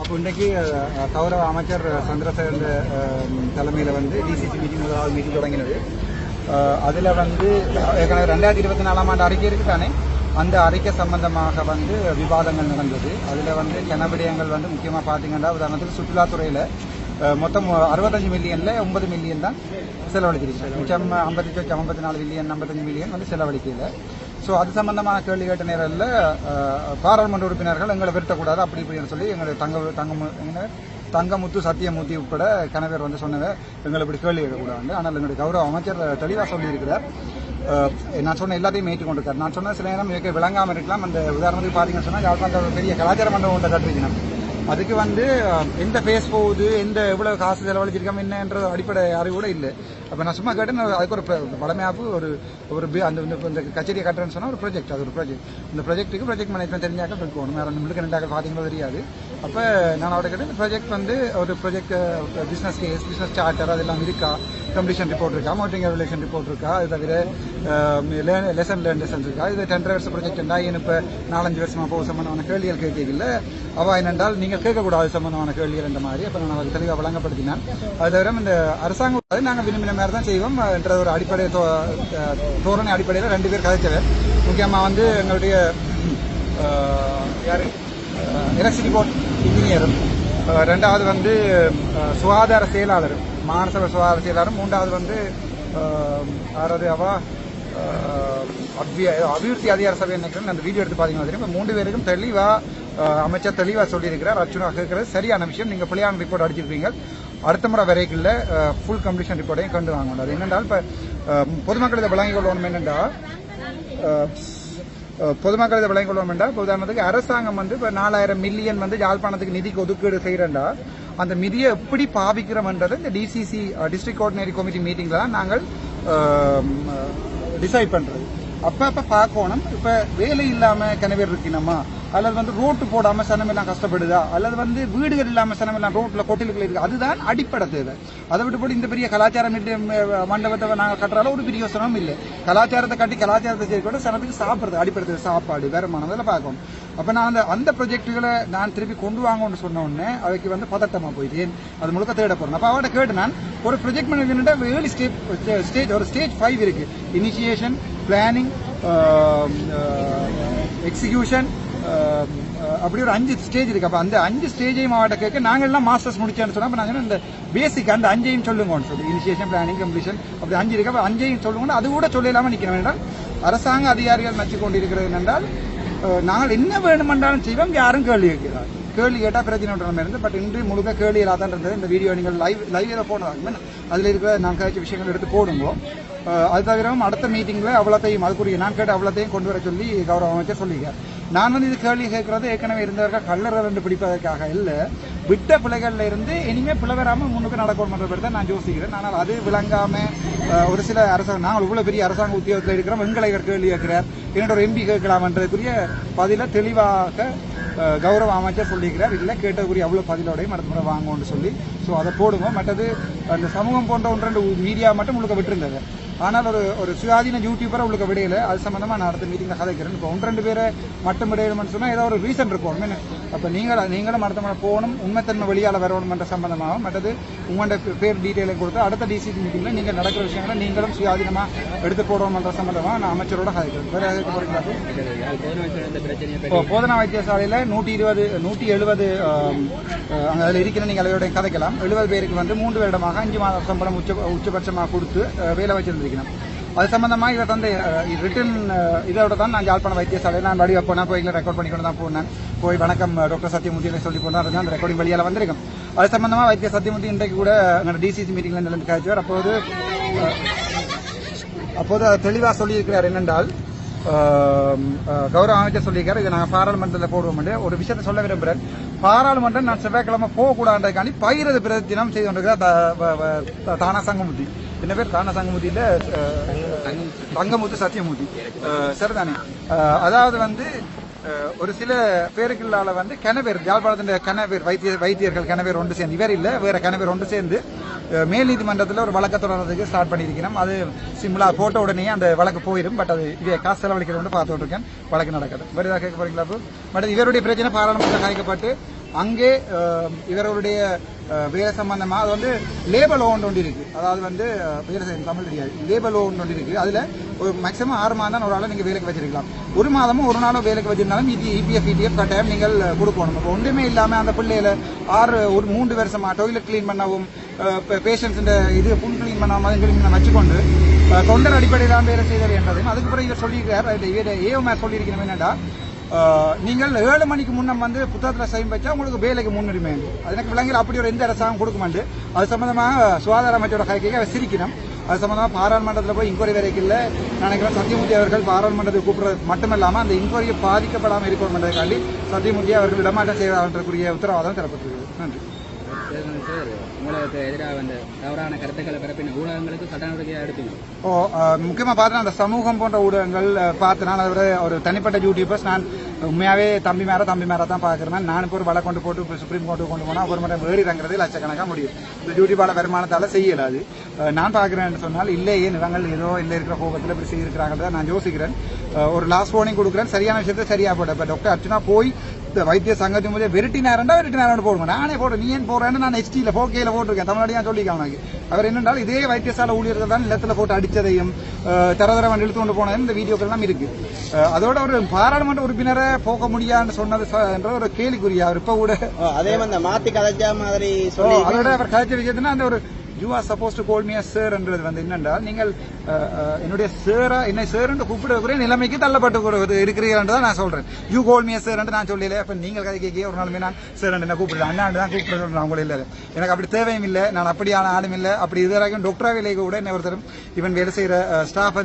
அப்போ இன்றைக்கு கௌரவ அமைச்சர் சந்திரசேகர் தலைமையில் வந்து டிசிசி மீட்டிங் முதலாவது மீட்டிங் தொடங்கினது. அதில் வந்து ஏற்கனவே ரெண்டாயிரத்தி இருபத்தி நாலாம் ஆண்டு அறிக்கை இருக்கு தானே அந்த அறிக்கை சம்பந்தமாக வந்து விவாதங்கள் நடந்தது. அதில் வந்து கனவிடயங்கள் வந்து முக்கியமாக பார்த்தீங்கன்னா உதாரணத்துக்கு சுற்றுலாத்துறையில் மொத்தம் அறுபத்தஞ்சு மில்லியனில் ஒன்பது மில்லியன் தான் செலவழிச்சிருக்கு மிச்சம் ஐம்பத்தி ஐம்பத்தி நாலு மில்லியன் ஐம்பத்தஞ்சு மில்லியன் வந்து செலவழிக்கல. ஸோ அது சம்பந்தமான கேள்வி கேட்ட நேரில் பாராளுமன்ற உறுப்பினர்கள் எங்களை விரட்டக்கூடாது அப்படி இப்படின்னு சொல்லி எங்களை தங்க தங்க தங்கமுத்து சத்தியமூர்த்தி உட்பட கணவர் வந்து சொன்னதை எங்களை இப்படி கேள்வி கேட்கக்கூடாது ஆனால் எங்களுடைய கௌரவ அமைச்சர் தெளிவாக சொல்லியிருக்கிறார். நான் சொன்ன எல்லாத்தையும் ஏற்றுக்கொண்டிருக்கார் நான் சொன்ன சில நேரம் மிக விளங்காமல் இருக்கலாம். அந்த உதாரணத்துக்கு பார்த்தீங்கன்னு சொன்னால் யாழ்ப்பாணத்தில் பெரிய கலாச்சார மண்டபம் ஒன்றை கட்டிருக்கணும் அதுக்கு வந்து எந்த ஃபேஸ் போகுது எந்த எவ்வளவு காசு செலவழிச்சிருக்கோம் என்னன்ற அடிப்படை அறிவு கூட இல்லை. அப்போ நான் சும்மா கேட்டேன் அதுக்கு ஒரு ப- பழமையாப்பு ஒரு ஒரு அந்த இந்த- கச்சேரியை கட்டுறேன்னு சொன்னால் ஒரு ப்ராஜெக்ட் அது ஒரு ப்ராஜெக்ட் இந்த ப்ராஜெக்ட்டுக்கு ப்ராஜெக்ட் மேனேஜ்மெண்ட் தெரிஞ்சாக்க இருக்கணும் வேறு நம்மளுக்கு ரெண்டாக பார்த்தீங்களோ தெரியாது. அப்போ நான் அவர்கிட்ட கேட்டேன் இந்த ப்ராஜெக்ட் வந்து ஒரு project business case business charter அதெல்லாம் இருக்கா? கம்ப்ளீஷன் ரிப்போர்ட் இருக்கா? மோட்டிங் ரெகுலேஷன் ரிப்போர்ட் இருக்கா? அது தவிர லெசன் லேர்ன் லெசன்ஸ் இருக்கா? இது டென் வருஷம் ப்ரொஜெக்ட் என்ன இப்போ நாலஞ்சு வருஷமா போக சம்பந்தமான கேள்விகள் கேட்கல அவ என்னென்றால் நீங்கள் கேட்கக்கூடாது சம்பந்தமான கேள்விகள் என்ற மாதிரி. அப்போ நான் அவருக்கு தெளிவாக வழங்கப்படுத்தினேன் அது தவிர இந்த அரசாங்கம் நாங்கள் விரும்பின மாதிரி தான் செய்வோம். என்ற ஒரு அடிப்படை தோ- தோரணை அடிப்படையில் ரெண்டு பேர் கதைச்சவர் முக்கியமாக வந்து எங்களுடைய யார்? எலக்ட்ரிசிட்டி போர்ட் இன்ஜினியரும் ரெண்டாவது வந்து சுகாதார செயலாளரும் மானசவ சுகாதார செயலாளரும் மூன்றாவது வந்து அஹ், யாராவது அவா அபிவிருத்தி அதிகார சபை நினைக்கிறேன். அந்த வீடியோ எடுத்து பார்த்தீங்கன்னா தெரியும். மூன்று பேருக்கும் தெளிவாக அமைச்சர் தெளிவாக சொல்லியிருக்கிறார். அர்ச்சுனா கேட்கறது சரியான விஷயம். நீங்கள் பிள்ளையான ரிப்போர்ட் அடிச்சிருப்பீங்க. அடுத்த முறை வரைக்குள்ள ஃபுல் கம்ப்ளீஷன் ரிப்போர்ட்டையும் கண்டு வாங்கணும். அது என்னென்றால் இப்போ பொதுமக்கள் இதை வழங்கிக் கொள்ளணும் என்னென்றால் பொதுமக்கள் இதை விளங்கிக் கொள்ளணும் என்றால் உதாரணத்துக்கு அரசாங்கம் வந்து இப்போ நாலாயிரம் மில்லியன் வந்து யாழ்ப்பாணத்துக்கு நிதிக்கு ஒதுக்கீடு செய்கிறேன்டா அந்த நிதியை எப்படி பாவிக்கிறோம்ன்றது இந்த டிசிசி டிஸ்ட்ரிக்ட் கோஆர்டினேரி கமிட்டி மீட்டிங்ல தான் நாங்கள் டிசைட் பண்றது. அப்ப அப்ப பார்க்கணும். இப்ப வேலை இல்லாம கனவேர் இருக்கணுமா அல்லது வந்து ரோட்டு போடாம சனமெல்லாம் கஷ்டப்படுதா? அல்லது வந்து வீடுகள் இல்லாம சனமெல்லாம் ரோட்டில் ரோட்ல கொட்டில்கள் இருக்கு. அதுதான் அடிப்படை தேவை. அதை விட்டு போட்டு இந்த பெரிய கலாச்சார மண்டபத்தை நாங்கள் கட்டுறாலும் ஒரு பெரிய யோசனமும் இல்லை. கலாச்சாரத்தை கட்டி கலாச்சாரத்தை செய்ய கூட சனத்துக்கு சாப்பிட்றது அடிப்படை தேவை. சாப்பாடு வருமானம் அதெல்லாம் பார்க்கணும். அப்ப நான் அந்த அந்த ப்ரொஜெக்டுகளை நான் திருப்பி கொண்டு வாங்கன்னு சொன்ன உடனே அவைக்கு வந்து பதட்டமா போயிட்டு ஏன் அது முழுக்க தேட போறேன். அப்ப அவட்ட கேட்டு நான் ஒரு project management early state stage ஒரு ஸ்டேஜ் ஃபைவ் இருக்கு. இனிஷியேஷன் பிளானிங் எக்ஸிகியூஷன் அப்படி ஒரு அஞ்சு ஸ்டேஜ் இருக்கு. அப்ப அந்த அஞ்சு ஸ்டேஜையும் அவட்ட கேட்க நாங்கள்லாம் மாஸ்டர்ஸ் முடிச்சேன்னு சொன்னா அப்ப நாங்க இந்த பேசிக் அந்த அஞ்சையும் சொல்லுங்கன்னு சொல்லி இனிஷியேஷன் பிளானிங் கம்ப்ளீஷன் அப்படி அஞ்சு இருக்கு. அப்ப அஞ்சையும் சொல்லுங்க அது கூட சொல்ல இல்லாமல் நிக்கணும். என்றால் அரசாங்க அதிகாரிகள் நச்சு கொண்டிருக்கிறது என்றால் நாங்கள் என்ன வேணுமென்றாலும் செய்வோம் யாரும் கேள்வி கேட்கிறார் கேள்வி கேட்டால் பிரச்சனை ஒன்றும் இருந்து பட் இன்று முழுக்க கேள்வி இல்லாதான் இருந்தது. இந்த வீடியோ நீங்கள் லைவ் லைவில் போனதாக அதில் இருக்கிற நான் கழிச்ச விஷயங்கள் எடுத்து போடுங்களோ அது தவிரவும் அடுத்த மீட்டிங்கில் அவ்வளோத்தையும் அதுக்குரிய நான் கேட்ட அவ்வளோத்தையும் கொண்டு வர சொல்லி கௌரவ அமைச்சர் சொல்லியிருக்கார். நான் வந்து இது கேள்வி கேட்கறது ஏற்கனவே இருந்தவர்கள் கல்லறை ரெண்டு பிடிப்பதற்காக இல்லை. விட்ட பிள்ளைகள்ல இருந்து இனிமேல் பிள்ளை வராம முன்னுக்கு பேர் தான் நான் யோசிக்கிறேன். ஆனால் அது விளங்காம ஒரு சில அரசாங்கம் நாங்கள் இவ்வளோ பெரிய அரசாங்க உத்தியோகத்தில் இருக்கிறோம். எங்களை கேள்வி கேட்கிறார். என்னோட ஒரு எம்பி கேட்கலாம்ன்றதுக்குரிய பதில தெளிவாக கௌரவ அமைச்சர் சொல்லியிருக்கிறார். இல்லை கேட்டதுக்குரிய அவ்வளோ பதிலோடையும் அடுத்த முறை வாங்குவோம்னு சொல்லி. ஸோ அதை போடுவோம். மற்றது அந்த சமூகம் போன்ற ஒன்று மீடியா மட்டும் முழுக்க விட்டுருந்தது. ஆனால் ஒரு ஒரு சுயாதீன யூடியூபரை உங்களுக்கு விடையில அது சம்பந்தமா நான் அடுத்த மீட்டிங்ல கதைக்கிறேன். இப்போ ஒன்று ரெண்டு பேரை மட்டும் விடையணும்னு சொன்னால் ஏதோ ஒரு ரீசன் இருக்கும். அப்போ அப்ப நீங்கள் நீங்களும் அடுத்த முறை போகணும் உண்மைத்தன்மை வெளியால வரணும்ன்ற சம்பந்தமாக மற்றது உங்களோட பேர் டீட்டெயிலை கொடுத்து அடுத்த டிசிசி மீட்டிங்கில் நீங்கள் நடக்கிற விஷயங்களை நீங்களும் சுயாதீனமாக எடுத்து போடணும்ன்ற சம்மந்தமாக நான் அமைச்சரோட கதைக்கிறேன். வேறு எதுக்கு போறீங்களா? இப்போ போதனா வைத்தியசாலையில் நூற்றி இருபது நூற்றி எழுபது அங்கே அதில் இருக்கிற நீங்கள் அதோட கதைக்கலாம். எழுபது பேருக்கு வந்து மூன்று வருடமாக அஞ்சு மாத சம்பளம் உச்ச உச்சபட்சமாக கொடுத்து வேலை வச்சிருந்தது வச்சிருந்திருக்கணும் அது சம்பந்தமா இவர் வந்து ரிட்டன் இதோட தான் நான் யாழ்ப்பாணம் வைத்தியசாலை நான் வடிவ போனேன் போய் ரெக்கார்ட் பண்ணிக்கொண்டு தான் போனேன். போய் வணக்கம் டாக்டர் சத்யமூர்த்தியை சொல்லி போனேன் அதுதான் அந்த ரெக்கார்டிங் வெளியால வந்திருக்கும். அது சம்பந்தமா வைத்திய சத்தியமூர்த்தி இன்றைக்கு கூட எங்களோட டிசிசி மீட்டிங்ல இருந்து காய்ச்சுவார் அப்போது அப்போது அவர் தெளிவா சொல்லியிருக்கிறார் என்னென்றால் கௌரவ அமைச்சர் சொல்லியிருக்காரு இதை நாங்கள் பாராளுமன்றத்தில் போடுவோம் ஒரு விஷயத்தை சொல்ல விரும்புகிறேன் பாராளுமன்றம் நான் செவ்வாய்க்கிழமை போகக்கூடாதுக்காண்டி பயிரது பிரதினம் செய்து கொண்டிருக்கிறார் தானா சங்கமுத்தி என்ன பேர்? தானா சங்கமுத்தியில் தங்கமுத்து சத்தியமூர்த்தி. சரிதானே? அதாவது வந்து ஒரு சில பேருக்குள்ளால வந்து கணவர் யாழ்ப்பாணத்தின் கணவர் வைத்திய வைத்தியர்கள் கணவர் ஒன்று சேர்ந்து இவர் இல்லை வேற கணவர் ஒன்று சேர்ந்து மேல் நீதிமன்றத்தில் ஒரு வழக்கு தொடர்றதுக்கு ஸ்டார்ட் பண்ணியிருக்கிறோம். அது சிம்லா போட்ட உடனே அந்த வழக்கு போயிடும் பட் அது இதை காசு செலவழிக்கிறது பார்த்துட்டு இருக்கேன். வழக்கு நடக்குது. வேறு ஏதாவது கேட்க போறீங்களா பட் இவருடைய பிரச்சனை பாராளுமன்றம் கலைக்கப்பட்டு அங்கே இவர்களுடைய வேலை சம்பந்தமாக அது வந்து லேபல் ஓன் ஒன்று இருக்கு. அதாவது வந்து வேலை செய்ய தமிழ் தெரியாது. லேபர் ஓன் ஒன்று இருக்கு. அதில் ஒரு மேக்ஸிமம் ஆறு மாதம் தான் ஒரு ஆளை நீங்கள் வேலைக்கு வச்சிருக்கலாம். ஒரு மாதமும் ஒரு நாளும் வேலைக்கு வச்சிருந்தாலும் இது இபிஎஃப் இடிஎஃப் கட்டாயம் நீங்கள் கொடுக்கணும். இப்போ ஒன்றுமே இல்லாமல் அந்த பிள்ளையில ஆறு ஒரு மூன்று வருஷமா டாய்லெட் க்ளீன் பண்ணவும் பேஷண்ட்ஸ் இது புண் க்ளீன் பண்ணாமல் க்ளீன் பண்ண வச்சுக்கொண்டு தொண்டர் அடிப்படையிலான வேலை செய்தது என்றதையும் அதுக்கு பிறகு இவர் சொல்லியிருக்கார் இவர் ஏஓமே சொல்லியிருக்கணும் என்னடா நீங்கள் ஏழு மணிக்கு முன்னம் வந்து புத்தகத்தில் சைன் வச்சா உங்களுக்கு வேலைக்கு முன்னுரிமை. உண்டு. அது எனக்கு விலங்கில் அப்படி ஒரு எந்த அரசாங்கம் கொடுக்க மாட்டேன். அது சம்பந்தமாக சுகாதார அமைச்சரோட கைக்கு அவர் சிரிக்கணும். அது சம்பந்தமாக பாராளுமன்றத்தில் போய் இன்கொயரி வரைக்கும் இல்லை. நினைக்கிறேன் சத்தியமூர்த்தி அவர்கள் பாராளுமன்றத்தை கூப்பிடுறது மட்டுமல்லாமல் அந்த இன்கொயரியை பாதிக்கப்படாமல் இருக்கணுன்றதுக்காண்டி சத்தியமூர்த்தி அவர்கள் இடமாற்றம் செய்வார்கள்ன்றக்குரிய உத்தரவாதம் தரப்பட்டுள்ளது நன்றி. எதிராக வந்த தவறான கருத்துக்களை பரப்பின ஊடகங்களுக்கு சட்ட ஓ முக்கியமா பார்த்தா அந்த சமூகம் போன்ற ஊடகங்கள் பார்த்து நான் அதை ஒரு தனிப்பட்ட யூடியூபர்ஸ் நான் உண்மையாவே தம்பி மேல தம்பி மேல தான் பாக்குறேன் நான் இப்போ ஒரு வலை கொண்டு போட்டு இப்போ சுப்ரீம் கோர்ட்டுக்கு கொண்டு போனா ஒரு முறை ஏறி இறங்குறது லட்சக்கணக்காக முடியும். இந்த யூடியூபால வருமானத்தால செய்யலாது. நான் பார்க்குறேன்னு சொன்னால் இல்லையே நிலங்கள் ஏதோ இல்லை இருக்கிற கோபத்தில் இப்படி செய்யிருக்கிறாங்க நான் யோசிக்கிறேன். ஒரு லாஸ்ட் வார்னிங் கொடுக்குறேன். சரியான விஷயத்தை சரியா போட்டேன். இப்போ டாக்டர் அர்ச்சனா போய் வைத்திய சங்கத்தின் போது வெரிட்டினாரண்டா வெரிட்டினாரண்டு போடுங்க. நானே போடுறேன். நீ ஏன் போடுறேன்னு நான் எஸ்டியில் ஃபோகேல போட்டிருக்கேன். தமிழ்நாடியா சொல்லிக்கலாம் எனக்கு அவர் என்னென்றால் இதே வைத்தியசாலை ஊழியர்கள் தான் நிலத்தில் போட்டு அடிச்சதையும் அஹ், தரதரவன் இழுத்து கொண்டு போனதும் இந்த வீடியோக்கள் எல்லாம் இருக்கு. அதோட ஒரு பாராளுமன்ற உறுப்பினரை போக முடியாதுன்னு சொன்னது என்ற ஒரு கேள்விக்குரிய அவர். இப்ப கூட அதே மாதிரி மாத்தி கதைச்சா மாதிரி அதோட அவர் கதைச்ச விஷயத்தினா அந்த ஒரு you are supposed to call me sir என்றது வந்து என்னென்றால் நீங்கள் என்னுடைய சேரா என்னை சேர் என்று கூப்பிடக்கூடிய நிலைமைக்கு தள்ளப்பட்டு கூட இருக்கிறீர்கள் என்று தான் நான் சொல்றேன். யூ கோல் மீ சார் என்று நான் சொல்லல அப்ப நீங்கள் கதை கேட்க ஒரு நாளுமே நான் சார் என்ன கூப்பிடுறேன் அண்ணாண்டு தான் கூப்பிட சொல்றேன் உங்களை இல்லை எனக்கு அப்படி தேவையும் இல்லை நான் அப்படியான ஆளும் இல்லை. அப்படி இது வரைக்கும் டாக்டரா வேலைக்கு கூட என்ன ஒருத்தரும் இவன் வேலை செய்கிற ஸ்டாஃப்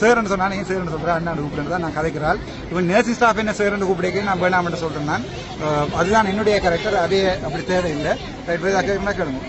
சேரன் சொன்னா நீ சேரன் சொல்றேன் அண்ணா கூப்பிடுறது தான் நான் கதைக்கிறாள். இவன் நேர்சிங் ஸ்டாஃப் என்ன சேரன் கூப்பிடுக்க நான் வேணாம் என்று சொல்றேன் நான். அதுதான் என்னுடைய கேரக்டர் அதே அப்படி தேவையில்லை. ரைட் கேளுங்க?